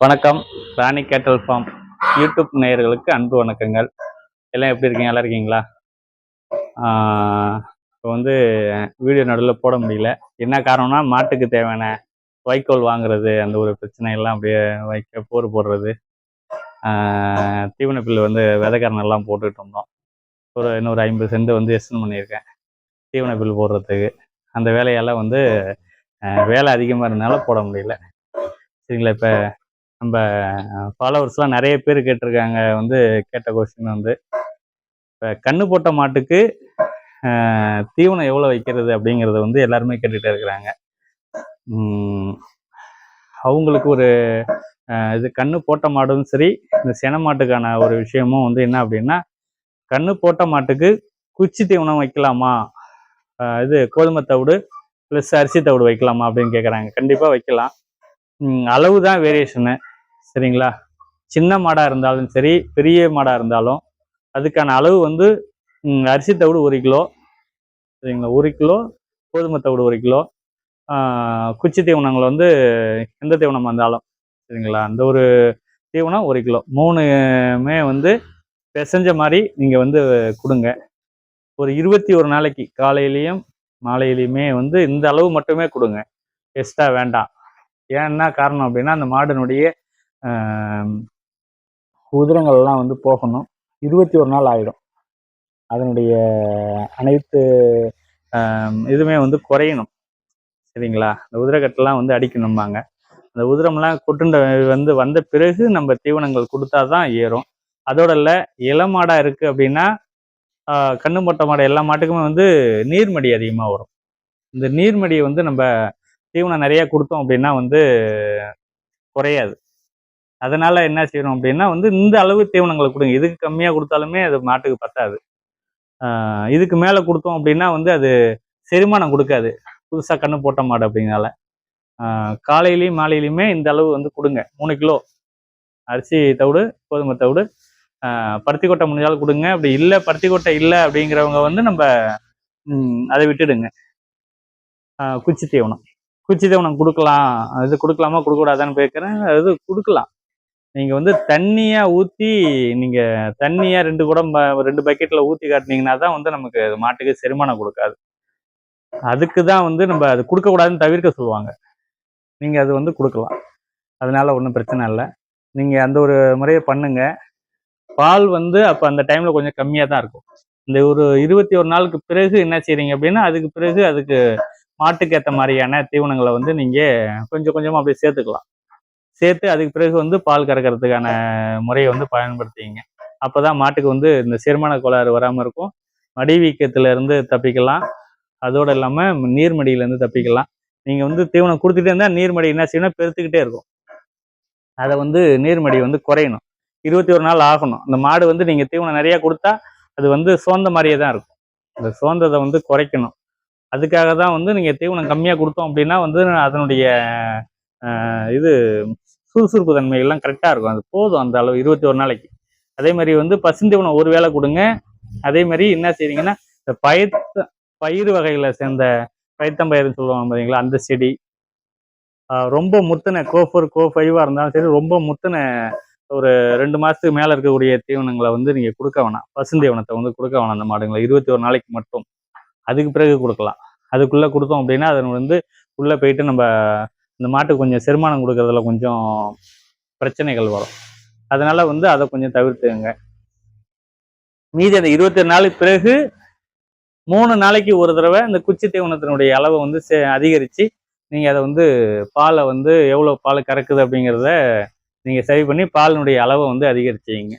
வணக்கம். ராணி கேட்டல் form YouTube நேயர்களுக்கு அன்பு வணக்கங்கள். எல்லாம் எப்படி இருக்கீங்க? நல்லா இருக்கீங்களா? இப்போ வந்து வீடியோ நடுவில் போட முடியல. என்ன காரணம்னா மாட்டுக்கு தேவையான வைக்கோல் வாங்குறது அந்த ஒரு பிரச்சனை எல்லாம் அப்படியே வைக்க போர் போடுறது. தீவன புல்லு வந்து விதைக்காரனெல்லாம் எல்லாம் இருந்தோம். ஒரு இன்னொரு ஐம்பது சென்ட் வந்து எஸ்டன் பண்ணியிருக்கேன். தீவன புல் போடுறதுக்கு. அந்த வேலையெல்லாம் வந்து வேலை அதிகமாக இருந்தனால போட முடியல. சரிங்களா இப்போ நம்ம ஃபாலோவர்ஸ்லாம் நிறைய பேர் கேட்டிருக்காங்க வந்து கேட்ட கொஸ்டின் வந்து. இப்போ கண்ணு போட்ட மாட்டுக்கு தீவனம் எவ்வளோ வைக்கிறது அப்படிங்கிறத வந்து எல்லாருமே கேட்டுகிட்டே இருக்கிறாங்க. அவங்களுக்கு ஒரு இது கண்ணு போட்ட மாடும் சரி இந்த சென மாட்டுக்கான ஒரு விஷயமும் வந்து என்ன அப்படின்னா கண்ணு போட்ட மாட்டுக்கு குச்சி தீவனம் வைக்கலாமா? இது கோதுமை தவிடு ப்ளஸ் அரிசி தவிடு வைக்கலாமா அப்படின்னு கேட்குறாங்க கண்டிப்பாக வைக்கலாம். அளவு தான் வேரியேஷனு சரிங்களா? சின்ன மாடாக இருந்தாலும் சரி பெரிய மாடாக இருந்தாலும் அதுக்கான அளவு வந்து அரிசி தவிடு ஒரு கிலோ சரிங்களா? ஒரு கிலோ கோதுமை தவிடு ஒரு கிலோ குச்சி தீவனங்கள் வந்து எந்த தீவனமாக இருந்தாலும் சரிங்களா? அந்த ஒரு தீவனம் ஒரு கிலோ. மூணுமே வந்து பிசைஞ்ச மாதிரி நீங்கள் வந்து கொடுங்க. ஒரு இருபத்தி ஒரு நாளைக்கு காலையிலையும் மாலையிலையுமே வந்து இந்த அளவு மட்டுமே கொடுங்க. எக்ஸ்ட்ரா வேண்டாம். ஏன் என்ன காரணம் அப்படின்னா அந்த மாடினுடைய உதிரங்கள்லாம் வந்து போகணும். இருபத்தி ஒரு நாள் ஆயிடும். அதனுடைய அனைத்து இதுவுமே வந்து குறையணும். சரிங்களா? இந்த உதிரக்கட்டெல்லாம் வந்து அடிக்கணும்பாங்க. அந்த உதிரம்லாம் கொட்டுண்ட வந்து வந்த பிறகு நம்ம தீவனங்கள் கொடுத்தா தான் ஏறும். அதோட இல்லை இளமாடாக இருக்குது அப்படின்னா கண்ணு மொட்டை மாடு எல்லா மாட்டுக்குமே வந்து நீர்மடி அதிகமாக வரும். இந்த நீர்மடியை வந்து நம்ம தீவனம் நிறையா கொடுத்தோம் அப்படின்னா வந்து குறையாது. அதனால என்ன செய்யணும் அப்படின்னா வந்து இந்த அளவு தீவனங்களை கொடுங்க. இதுக்கு கம்மியாக கொடுத்தாலுமே அது மாட்டுக்கு பத்தாது. இதுக்கு மேலே கொடுத்தோம் அப்படின்னா வந்து அது செரிமானம் கொடுக்காது. புதுசாக கண்ணு போட்ட மாடு அப்படிங்கிறனால. காலையிலையும் மாலையிலையுமே இந்த அளவு வந்து கொடுங்க. மூணு கிலோ அரிசி தவிடு கோதுமை தவிடு பருத்தி கொட்டை முடிஞ்சாலும் கொடுங்க. அப்படி இல்லை பருத்தி கொட்டை இல்லை அப்படிங்கிறவங்க வந்து நம்ம அதை விட்டுடுங்க. குச்சி தீவனம். குச்சி தீவனம் கொடுக்கலாம். இது கொடுக்கலாமா கொடுக்கக்கூடாதான்னு கேட்குறேன் அது கொடுக்கலாம். நீங்கள் வந்து தண்ணியாக ஊற்றி நீங்கள் தண்ணியாக ரெண்டு குடம் ரெண்டு பக்கெட்டில் ஊற்றி காட்டினீங்கன்னா தான் வந்து நமக்கு மாட்டுக்கு செரிமானம் கொடுக்காது. அதுக்கு தான் வந்து நம்ம அது கொடுக்கக்கூடாதுன்னு தவிர்க்க சொல்லுவாங்க. நீங்கள் அது வந்து கொடுக்கலாம். அதனால ஒன்றும் பிரச்சனை இல்லை. நீங்கள் அந்த ஒரு முறையை பண்ணுங்க. பால் வந்து அப்போ அந்த டைமில் கொஞ்சம் கம்மியாக தான் இருக்கும். இந்த ஒரு இருபத்தி ஒரு நாளுக்கு பிறகு என்ன செய்றீங்க அப்படின்னா அதுக்கு பிறகு அதுக்கு மாட்டுக்கு ஏற்ற மாதிரியான தீவனங்களை வந்து நீங்கள் கொஞ்சம் கொஞ்சமாக அப்படியே சேர்த்துக்கலாம். சேர்த்து அதுக்கு பிறகு வந்து பால் கறக்கிறதுக்கான முறையை வந்து பயன்படுத்திங்க அப்பதான் மாட்டுக்கு வந்து இந்த செரிமான கோளாறு வராமல் இருக்கும். மடி வீக்கத்துல இருந்து தப்பிக்கலாம். அதோட இல்லாமல் நீர்மடியில இருந்து தப்பிக்கலாம். நீங்கள் வந்து தீவனம் கொடுத்துட்டே இருந்தால் நீர்மடி என்ன செய்யணும்? பெருத்துக்கிட்டே இருக்கும். அதை வந்து நீர்மடி வந்து குறையணும். இருபத்தி ஒரு நாள் ஆகணும். அந்த மாடு வந்து நீங்கள் தீவனம் நிறைய கொடுத்தா அது வந்து சோர்ந்த மாதிரியே தான் இருக்கும். அந்த சோர்ந்ததை வந்து குறைக்கணும். அதுக்காக தான் வந்து நீங்கள் தீவனம் கம்மியாக கொடுத்தோம் அப்படின்னா வந்து அதனுடைய இது சுறுசுறுப்பு தன்மைகள்லாம் கரெக்டாக இருக்கும். அது போதும் அந்த அளவு இருபத்தி ஒரு நாளைக்கு. அதே மாதிரி வந்து பசுந்தீவனம் ஒரு வேளை கொடுங்க. அதே மாதிரி என்ன செய்றீங்கன்னா இந்த பயத்த பயிர் வகைகளை சேர்ந்த பயத்தம்பயிர்னு சொல்லுவாங்க பார்த்தீங்களா அந்த செடி. ரொம்ப முத்தின கோஃபர் கோ ஃபைவாக இருந்தாலும் சரி ரொம்ப முத்தின ஒரு ரெண்டு மாதத்துக்கு மேலே இருக்கக்கூடிய தீவனங்களை வந்து நீங்கள் கொடுக்க வேணாம். பசுந்தீவனத்தை வந்து கொடுக்க வேணாம் அந்த மாடுங்களை. இருபத்தி ஒரு நாளைக்கு மட்டும். அதுக்கு பிறகு கொடுக்கலாம். அதுக்குள்ளே கொடுத்தோம் அப்படின்னா அது வந்து உள்ளே போயிட்டு நம்ம இந்த மாட்டுக்கு கொஞ்சம் செரிமானம் கொடுக்கறதுல கொஞ்சம் பிரச்சனைகள் வரும். அதனால வந்து அதை கொஞ்சம் தவிர்த்துங்க மீதி அந்த இருபத்தி நாளுக்கு பிறகு மூணு நாளைக்கு ஒரு தடவை இந்த குச்சி தீவனத்தினுடைய அளவை வந்து சே- அதிகரித்து நீங்கள் அதை வந்து பாலை வந்து எவ்வளோ பால் கறக்குது அப்படிங்கிறத நீங்கள் சரி பண்ணி பாலினுடைய அளவை வந்து அதிகரிச்சிங்க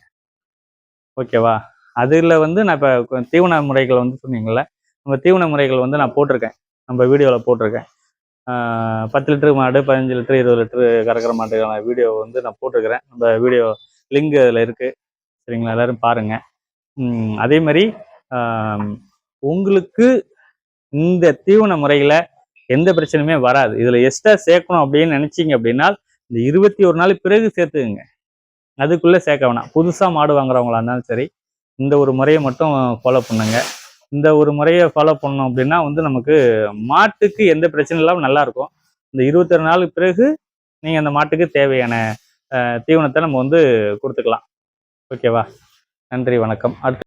ஓகேவா? அதில் வந்து நான் இப்போ தீவன முறைகள் வந்து சொன்னீங்கள்ல நம்ம தீவன முறைகள் வந்து நான் போட்டிருக்கேன். நம்ம வீடியோவில் போட்டிருக்கேன். பத்து லிட்டரு மாடு பதினஞ்சு லிட்டரு இருபது லிட்டரு கறக்கிற மாட்டுக்கான வீடியோ வந்து நான் போட்டிருக்கிறேன். அந்த வீடியோ லிங்க் அதில் இருக்குது சரிங்களா? எல்லோரும் பாருங்கள் அதே மாதிரி உங்களுக்கு இந்த தீவன முறையில் எந்த பிரச்சனையுமே வராது. இதில் எக்ஸ்ட்ரா சேர்க்கணும் அப்படின்னு நினச்சிங்க அப்படின்னா இந்த இருபத்தி ஒரு நாள் பிறகு சேர்த்துக்குங்க. அதுக்குள்ளே சேர்க்க வேணாம். புதுசாக மாடு வாங்குறவங்களா இருந்தாலும் சரி இந்த ஒரு முறையை மட்டும் ஃபாலோ பண்ணுங்க. இந்த ஒரு முறையை ஃபாலோ பண்ணோம் அப்படின்னா வந்து நமக்கு மாட்டுக்கு எந்த பிரச்சனை இல்லாமல் நல்லா இருக்கும். இந்த இருபத்தொரு நாளுக்கு பிறகு நீங்கள் அந்த மாட்டுக்கு தேவையான அஹ், தீவனத்தை நம்ம வந்து கொடுத்துக்கலாம். ஓகேவா நன்றி வணக்கம். அடுத்து